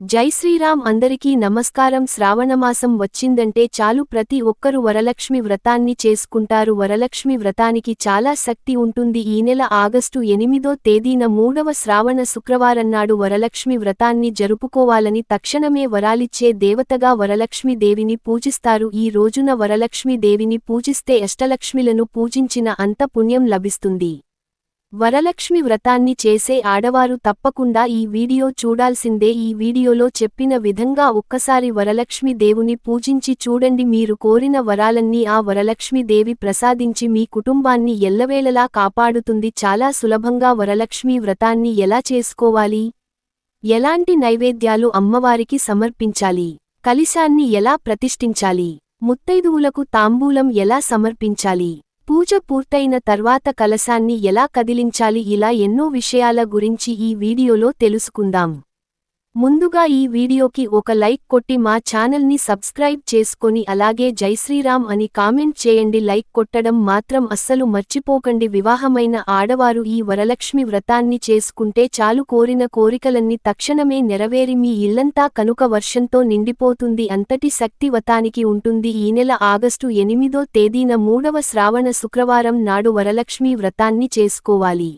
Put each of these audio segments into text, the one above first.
జై శ్రీరామ్ అందరికీ నమస్కారం. శ్రావణమాసం వచ్చిందంటే చాలు ప్రతి ఒక్కరు వరలక్ష్మి వ్రతాన్ని చేసుకుంటారు. వరలక్ష్మి వ్రతానికి చాలా శక్తి ఉంటుంది. ఈ నెల ఆగస్టు ఎనిమిదో తేదీన మూడవ శ్రావణ శుక్రవారన్నాడు వరలక్ష్మి వ్రతాన్ని జరుపుకోవాలని తక్షణమే వరాలిచ్చే దేవతగా వరలక్ష్మి దేవిని పూజిస్తారు. ఈ రోజున వరలక్ష్మి దేవిని పూజిస్తే అష్టలక్ష్మిలను పూజించిన అంత పుణ్యం లభిస్తుంది. వరలక్ష్మి వ్రతాన్ని చేసే ఆడవారు తప్పకుండా ఈ వీడియో చూడాల్సిందే. ఈ వీడియోలో చెప్పిన విధంగా ఒక్కసారి వరలక్ష్మి దేవుని పూజించి చూడండి. మీరు కోరిన వరాలన్నీ ఆ వరలక్ష్మి దేవి ప్రసాదించి మీ కుటుంబాన్ని ఎల్లవేళలా కాపాడుతుంది. చాలా సులభంగా వరలక్ష్మి వ్రతాన్ని ఎలా చేసుకోవాలి? ఎలాంటి నైవేద్యాలు అమ్మవారికి సమర్పించాలి? కలిశాన్ని ఎలా ప్రతిష్ఠించాలి? ముత్తైదువులకు తాంబూలం ఎలా సమర్పించాలి? పూజ పూర్తయిన తర్వాత కలశాన్ని ఎలా కదిలించాలి ఇలా ఎన్నో విషయాల గురించి ఈ వీడియోలో తెలుసుకుందాం. ముందుగా ఈ వీడియోకి ఒక లైక్ కొట్టి మా ఛానల్ని సబ్స్క్రైబ్ చేసుకొని అలాగే జై శ్రీరామ్ అని కామెంట్ చేయండి. లైక్ కొట్టడం మాత్రం అస్సలు మర్చిపోకండి. వివాహమైన ఆడవారు ఈ వరలక్ష్మి వ్రతాన్ని చేసుకుంటే చాలు కోరిన కోరికలన్నీ తక్షణమే నెరవేరి మీ ఇల్లంతా కనుక వర్షంతో నిండిపోతుంది. అంతటి శక్తివతానికి ఉంటుంది. ఈ నెల ఆగస్టు ఎనిమిదో తేదీన మూడవ శ్రావణ శుక్రవారం నాడు వరలక్ష్మి వ్రతాన్ని చేసుకోవాలి.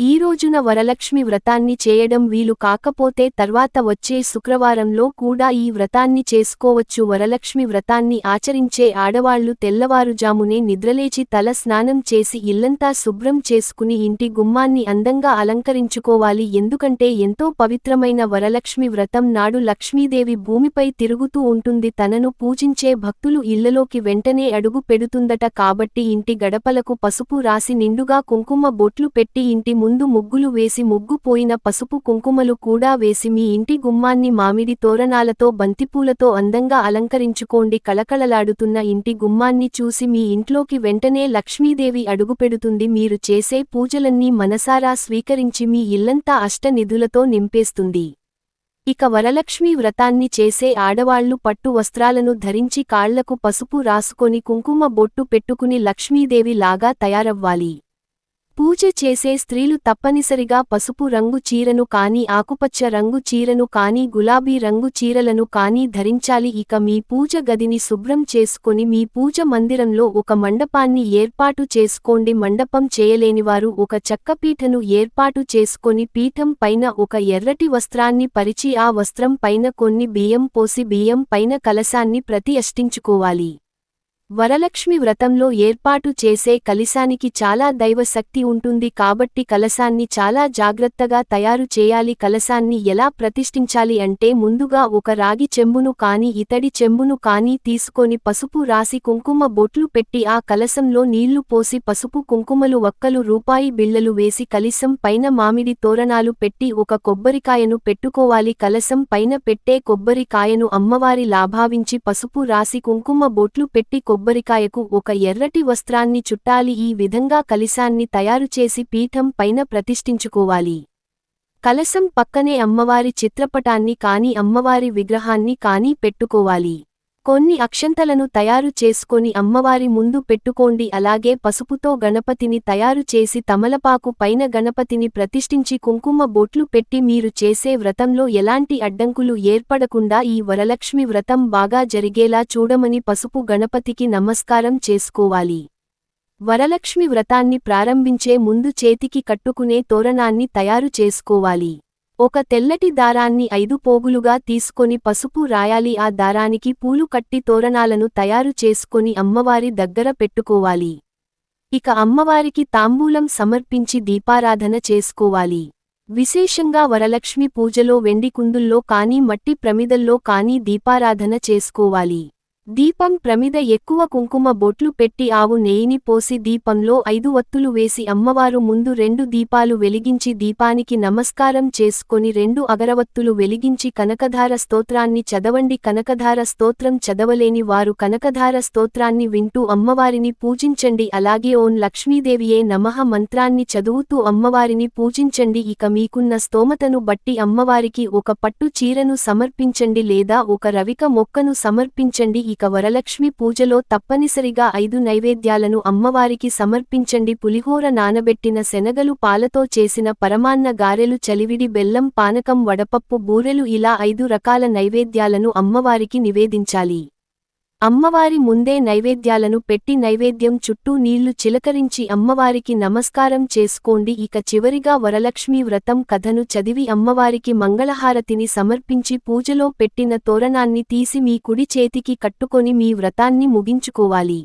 ఈ రోజున వరలక్ష్మి వ్రతాన్ని చేయడం వీలు కాకపోతే తర్వాత వచ్చే శుక్రవారంలో కూడా ఈ వ్రతాన్ని చేసుకోవచ్చు. వరలక్ష్మి వ్రతాన్ని ఆచరించే ఆడవాళ్ళు తెల్లవారుజామునే నిద్రలేచి తల స్నానం చేసి ఇల్లంతా శుభ్రం చేసుకుని ఇంటి గుమ్మాన్ని అందంగా అలంకరించుకోవాలి. ఎందుకంటే ఎంతో పవిత్రమైన వరలక్ష్మి వ్రతం నాడు లక్ష్మీదేవి భూమిపై తిరుగుతూ ఉంటుంది. తనను పూజించే భక్తులు ఇళ్ళలోకి వెంటనే అడుగు పెడుతుందట. కాబట్టి ఇంటి గడపలకు పసుపు రాసి నిండుగా కుంకుమ బొట్లు పెట్టి ఇంటి ముందు ముగ్గులు వేసి ముగ్గు పోయిన పసుపు కుంకుమలు కూడా వేసి మీ ఇంటి గుమ్మాన్ని మామిడి తోరణాలతో బంతిపూలతో అందంగా అలంకరించుకోండి కళకళలాడుతున్న ఇంటి గుమ్మాన్ని చూసి మీ ఇంట్లోకి వెంటనే లక్ష్మీదేవి అడుగుపెడుతుంది. మీరు చేసే పూజలన్నీ మనసారా స్వీకరించి మీ ఇల్లంతా అష్టనిధులతో నింపేస్తుంది. ఇక వరలక్ష్మీ వ్రతాన్ని చేసే ఆడవాళ్ళు పట్టు వస్త్రాలను ధరించి కాళ్ళకు పసుపు రాసుకొని కుంకుమ బొట్టు పెట్టుకుని లక్ష్మీదేవి లాగా తయారవ్వాలి. పూజ చేసే స్త్రీలు తప్పనిసరిగా పసుపు రంగు చీరను కానీ ఆకుపచ్చ రంగు చీరను కానీ గులాబీ రంగు చీరలను కానీ ధరించాలి. ఇక మీ పూజ గదిని శుభ్రం చేసుకొని మీ పూజ మందిరంలో ఒక మండపాన్ని ఏర్పాటు చేసుకోండి. మండపం చేయలేనివారు ఒక చెక్కపీఠను ఏర్పాటు చేసుకొని పీఠం పైన ఒక ఎర్రటి వస్త్రాన్ని పరిచి ఆ వస్త్రం పైన కొన్ని బియ్యం పోసి బియ్యం పైన కలశాన్ని ప్రతి అష్టించుకోవాలి వరలక్ష్మి వ్రతంలో ఏర్పాటు చేసే కలిశానికి చాలా దైవశక్తి ఉంటుంది కాబట్టి కలశాన్ని చాలా జాగ్రత్తగా తయారు చేయాలి. కలశాన్ని ఎలా ప్రతిష్ఠించాలి అంటే ముందుగా ఒక రాగి చెంబును కాని ఇతడి చెంబును కాని తీసుకొని పసుపు రాసి కుంకుమ బొట్లు పెట్టి ఆ కలశంలో నీళ్ళు పోసి పసుపు కుంకుమలు వక్కలు రూపాయి బిళ్ళలు వేసి కలిశం పైన మామిడి తోరణాలు పెట్టి ఒక కొబ్బరికాయను పెట్టుకోవాలి. కలశం పైన పెట్టే కొబ్బరికాయను అమ్మవారి లాభావించి పసుపు రాసి కుంకుమ బొట్లు పెట్టి కొబ్బరికాయకు ఒక ఎర్రటి వస్త్రాన్ని చుట్టాలి. ఈ విధంగా కలిశాన్ని తయారుచేసి పీఠం పైన ప్రతిష్ఠించుకోవాలి. కలశం పక్కనే అమ్మవారి చిత్రపటాన్ని కాని అమ్మవారి విగ్రహాన్ని కాని పెట్టుకోవాలి. కొన్ని అక్షంతలను తయారు చేసుకొని అమ్మవారి ముందు పెట్టుకోండి. అలాగే పసుపుతో గణపతిని తయారు చేసి తమలపాకు పైన గణపతిని ప్రతిష్ఠించి కుంకుమ బొట్లు పెట్టి మీరు చేసే వ్రతంలో ఎలాంటి అడ్డంకులు ఏర్పడకుండా ఈ వరలక్ష్మి వ్రతం బాగా జరిగేలా చూడమని పసుపు గణపతికి నమస్కారం చేసుకోవాలి. వరలక్ష్మి వ్రతాన్ని ప్రారంభించే ముందు చేతికి కట్టుకునే తోరణాన్ని తయారు చేసుకోవాలి. ఒక తెల్లటి దారాన్ని ఐదు పోగులుగా తీసుకొని పసుపు రాయాలి. ఆ దారానికి పూలు కట్టి తోరణాలను తయారు చేసుకొని అమ్మవారి దగ్గర పెట్టుకోవాలి. ఇక అమ్మవారికి తాంబూలం సమర్పించి దీపారాధన చేసుకోవాలి. విశేషంగా వరలక్ష్మి పూజలో వెండి కుందుల్లో కానీ మట్టి ప్రమిదల్లో కానీ దీపారాధన చేసుకోవాలి. దీపం ప్రమిద ఎక్కువ కుంకుమ బొట్లు పెట్టి ఆవు నెయ్యిని పోసి దీపంలో ఐదు వత్తులు వేసి అమ్మవారు ముందు రెండు దీపాలు వెలిగించి దీపానికి నమస్కారం చేసుకొని రెండు అగరవత్తులు వెలిగించి కనకధార స్తోత్రాన్ని చదవండి. కనకధార స్తోత్రం చదవలేని వారు కనకధార స్తోత్రాన్ని వింటూ అమ్మవారిని పూజించండి. అలాగే ఓం లక్ష్మీదేవియే నమః మంత్రాన్ని చదువుతూ అమ్మవారిని పూజించండి. ఇక మీకున్న స్తోమతను బట్టి అమ్మవారికి ఒక పట్టు చీరను సమర్పించండి లేదా ఒక రవిక మొక్కను సమర్పించండి. ఇక వరలక్ష్మి పూజలో తప్పనిసరిగా ఐదు నైవేద్యాలను అమ్మవారికి సమర్పించండి. పులిహోర నానబెట్టిన శనగలు పాలతో చేసిన పరమాన్న గారెలు చలివిడి బెల్లం పానకం వడపప్పు బూరెలు ఇలా ఐదు రకాల నైవేద్యాలను అమ్మవారికి నివేదించాలి. అమ్మవారి ముందే నైవేద్యాలను పెట్టి నైవేద్యం చుట్టూ నీళ్ళు చిలకరించి అమ్మవారికి నమస్కారం చేసుకోండి. ఇక చివరిగా వరలక్ష్మీ వ్రతం కథను చదివి అమ్మవారికి మంగళహారతిని సమర్పించి పూజలో పెట్టిన తోరణాన్ని తీసి మీ కుడి చేతికి కట్టుకొని మీ వ్రతాన్ని ముగించుకోవాలి.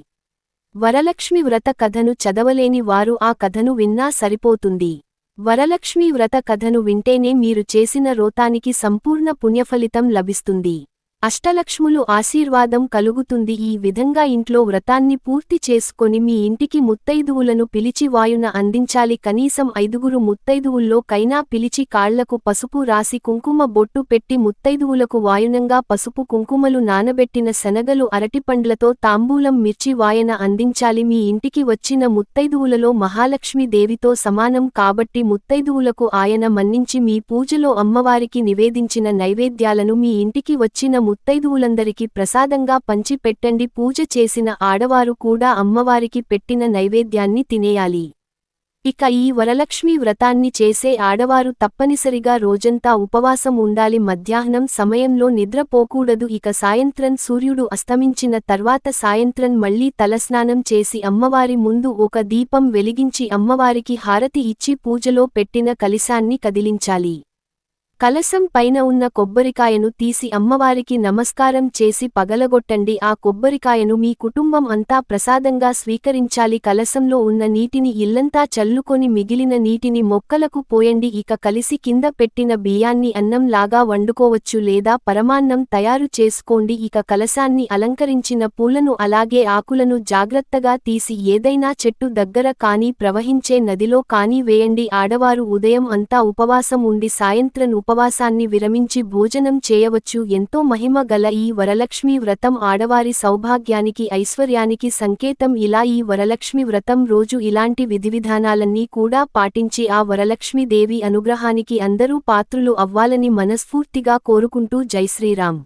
వరలక్ష్మి వ్రత కథను చదవలేని వారు ఆ కథను విన్నా సరిపోతుంది. వరలక్ష్మీ వ్రత కథను వింటేనే మీరు చేసిన రోతానికి సంపూర్ణ పుణ్యఫలితం లభిస్తుంది. అష్టలక్ష్ములు ఆశీర్వాదం కలుగుతుంది. ఈ విధంగా ఇంట్లో వ్రతాన్ని పూర్తి చేసుకొని మీ ఇంటికి ముత్తైదువులను పిలిచి వాయున అందించాలి. కనీసం ఐదుగురు ముత్తైదువుల్లో కైనా పిలిచి కాళ్ళకు పసుపు రాసి కుంకుమ బొట్టు పెట్టి ముత్తైదువులకు వాయునంగా పసుపు కుంకుమలు నానబెట్టిన శనగలు అరటిపండ్లతో తాంబూలం మిర్చి వాయన అందించాలి. మీ ఇంటికి వచ్చిన ముత్తైదువులలో మహాలక్ష్మి దేవితో సమానం కాబట్టి ముత్తైదువులకు ఆయన మన్నించి మీ పూజలో అమ్మవారికి నివేదించిన నైవేద్యాలను మీ ఇంటికి వచ్చిన ముత్తైదువులందరికీ ప్రసాదంగా పంచి పెట్టండి పూజ చేసిన ఆడవారు కూడా అమ్మవారికి పెట్టిన నైవేద్యాన్ని తినేయాలి. ఇక ఈ వరలక్ష్మీ వ్రతాన్ని చేసే ఆడవారు తప్పనిసరిగా రోజంతా ఉపవాసం ఉండాలి. మధ్యాహ్నం సమయంలో నిద్రపోకూడదు. ఇక సాయంత్రం సూర్యుడు అస్తమించిన తర్వాత సాయంత్రం మళ్ళీ తలస్నానం చేసి అమ్మవారి ముందు ఒక దీపం వెలిగించి అమ్మవారికి హారతి ఇచ్చి పూజలో పెట్టిన కలిశాన్ని కదిలించాలి. కలసం పైన ఉన్న కొబ్బరికాయను తీసి అమ్మవారికి నమస్కారం చేసి పగలగొట్టండి. ఆ కొబ్బరికాయను మీ కుటుంబం అంతా ప్రసాదంగా స్వీకరించాలి. కలసంలో ఉన్న నీటిని ఇల్లంతా చల్లుకొని మిగిలిన నీటిని మొక్కలకు పోయండి. ఇక కలిసి కింద పెట్టిన బియ్యాన్ని అన్నం లాగా వండుకోవచ్చు లేదా పరమాన్నం తయారు చేసుకోండి. ఇక కలశాన్ని అలంకరించిన పూలను అలాగే ఆకులను జాగ్రత్తగా తీసి ఏదైనా చెట్టు దగ్గర కానీ ప్రవహించే నదిలో కానీ వేయండి. ఆడవారు ఉదయం అంతా ఉపవాసం ఉండి సాయంత్రం ఉపవాసాన్ని విరమించి భోజనం చేయవచ్చు. ఎంతో మహిమ గల ఈ వరలక్ష్మీ వ్రతం ఆడవారి సౌభాగ్యానికి ఐశ్వర్యానికి సంకేతం. ఇలా ఈ వరలక్ష్మి వ్రతం రోజు ఇలాంటి విధివిధానాలన్నీ కూడా పాటించి ఆ వరలక్ష్మీదేవి అనుగ్రహానికి అందరూ పాత్రులు అవ్వాలని మనస్ఫూర్తిగా కోరుకుంటూ జై శ్రీరామ్.